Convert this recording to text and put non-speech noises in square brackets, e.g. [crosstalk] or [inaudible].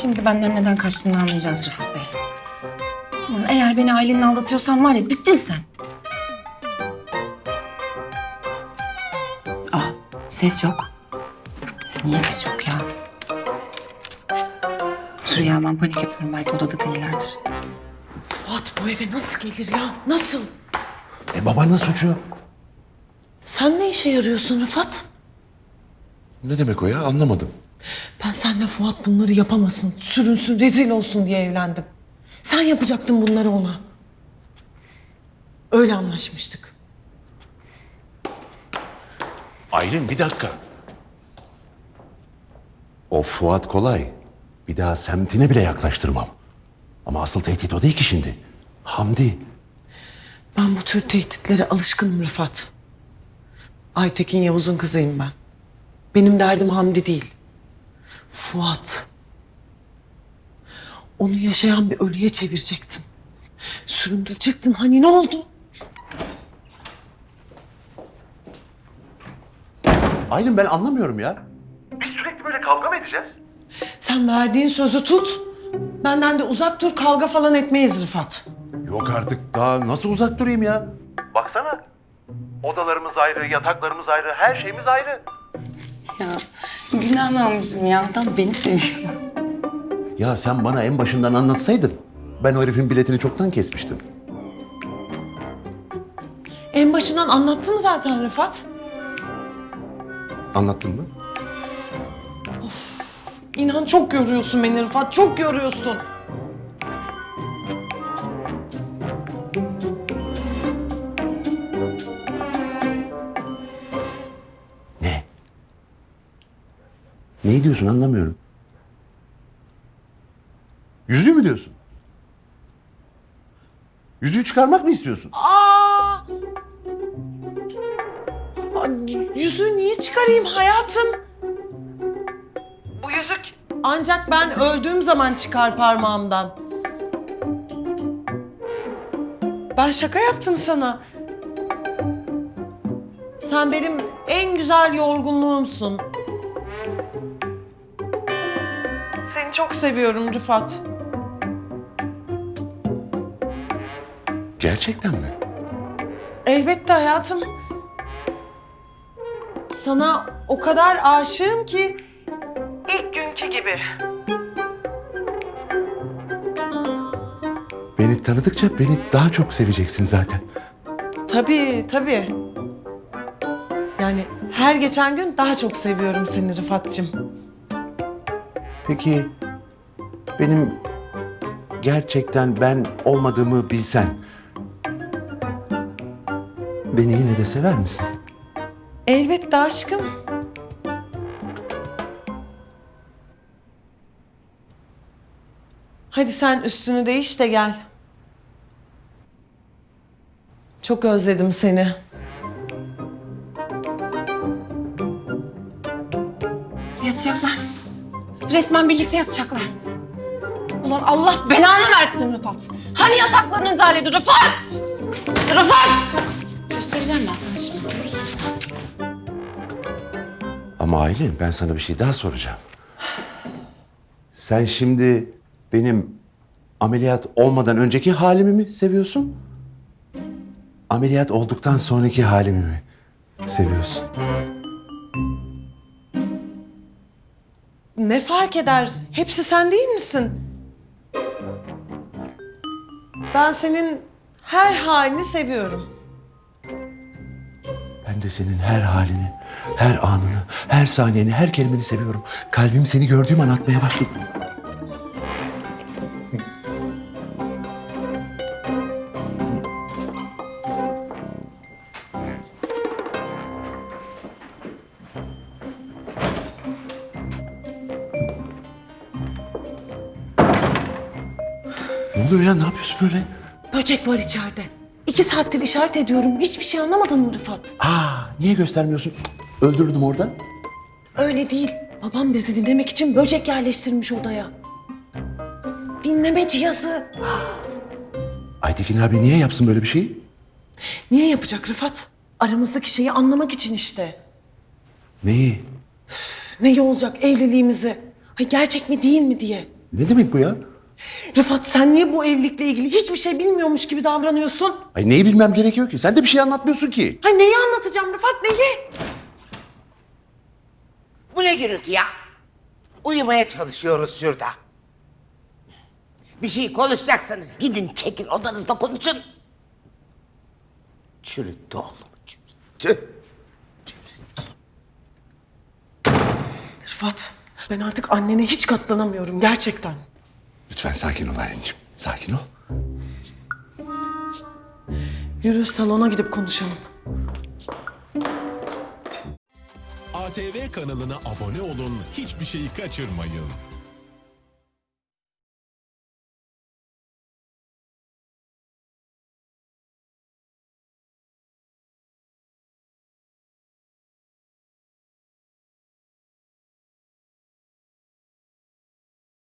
Şimdi benden neden kaçtığını anlayacağız Rıfat Bey. Ulan eğer beni ailenin aldatıyorsan var ya bittin sen. Aa ses yok. Niye ses yok ya? Dur ya ben panik yapıyorum belki odada değillerdir. Fuat bu eve nasıl gelir ya? Nasıl? E babanın suçu. Sen ne işe yarıyorsun Rıfat? Ne demek o ya anlamadım. Ben senle Fuat bunları yapamasın, sürünsün, rezil olsun diye evlendim. Sen yapacaktın bunları ona. Öyle anlaşmıştık. Aylin bir dakika. O Fuat kolay. Bir daha semtine bile yaklaştırmam. Ama asıl tehdit o değil ki şimdi. Hamdi. Ben bu tür tehditlere alışkınım Rıfat. Aytekin Yavuz'un kızıyım ben. Benim derdim Hamdi değil. Fuat. Onu yaşayan bir ölüye çevirecektin. Süründürecektin. Hani ne oldu? Aylin ben anlamıyorum ya. Biz sürekli böyle kavga mı edeceğiz? Sen verdiğin sözü tut. Benden de uzak dur kavga falan etmeyiz Rıfat. Yok artık daha nasıl uzak durayım ya? Baksana. Odalarımız ayrı, yataklarımız ayrı, her şeyimiz ayrı. Ya günahını almışım ya. Adam beni seviyor. Ya sen bana en başından anlatsaydın. Ben o herifin biletini çoktan kesmiştim. En başından anlattım zaten Rıfat. Anlattın mı? İnan çok yoruyorsun beni Rıfat, çok yoruyorsun. Ne diyorsun anlamıyorum. Yüzüğü mü diyorsun? Yüzüğü çıkarmak mı istiyorsun? Aa! Aa, Yüzüğü niye çıkarayım hayatım? Bu yüzük ancak ben öldüğüm zaman çıkar parmağımdan. Ben şaka yaptım sana. Sen benim en güzel yorgunluğumsun. Seni çok seviyorum Rıfat. Gerçekten mi? Elbette hayatım. Sana o kadar aşığım ki ilk günkü gibi. Beni tanıdıkça beni daha çok seveceksin zaten. Tabii, tabii. Yani her geçen gün daha çok seviyorum seni Rıfat'cığım. Peki benim gerçekten ben olmadığımı bilsen beni yine de sever misin? Elbette aşkım. Hadi sen üstünü değiş de gel. Çok özledim seni. Yatacaklar. Resmen birlikte yatacaklar. Ulan Allah belanı versin Rıfat. Hani yataklarınız aileydi Rıfat? Rıfat! Göstereceğim ben sana şimdi. Ama Aylin ben sana bir şey daha soracağım. Sen şimdi benim ameliyat olmadan önceki halimi mi seviyorsun? Ameliyat olduktan sonraki halimi mi seviyorsun? Ne fark eder? Hepsi sen değil misin? Ben senin her halini seviyorum. Ben de senin her halini, her anını, her saniyeni, her kelimeni seviyorum. Kalbim seni gördüğüm an atmaya başladı. Ne oluyor ya? Ne yapıyorsun böyle? Böcek var içeride. İki saattir işaret ediyorum. Hiçbir şey anlamadın mı Rıfat? Aa, niye göstermiyorsun? Öldürürdüm orada. Öyle değil. Babam bizi dinlemek için böcek yerleştirmiş odaya. Dinleme cihazı. [gasps] Aytekin abi niye yapsın böyle bir şeyi? Niye yapacak Rıfat? Aramızdaki şeyi anlamak için işte. Neyi? Neyi olacak evliliğimizi? Ay gerçek mi değil mi diye. Ne demek bu ya? Rıfat sen niye bu evlilikle ilgili hiçbir şey bilmiyormuş gibi davranıyorsun? Ay neyi bilmem gerekiyor ki? Sen de bir şey anlatmıyorsun ki. Hay neyi anlatacağım Rıfat neyi? Bu ne gürültü ya? Uyumaya çalışıyoruz şurada. Bir şey konuşacaksanız gidin çekin odanızda konuşun. Çürüttü oğlumu çürüttü. Çürüttü. Rıfat ben artık annene hiç katlanamıyorum gerçekten. Lütfen sakin ol Aylin'cim. Sakin ol. Yürü salona gidip konuşalım. ATV kanalına abone olun, hiçbir şeyi kaçırmayın.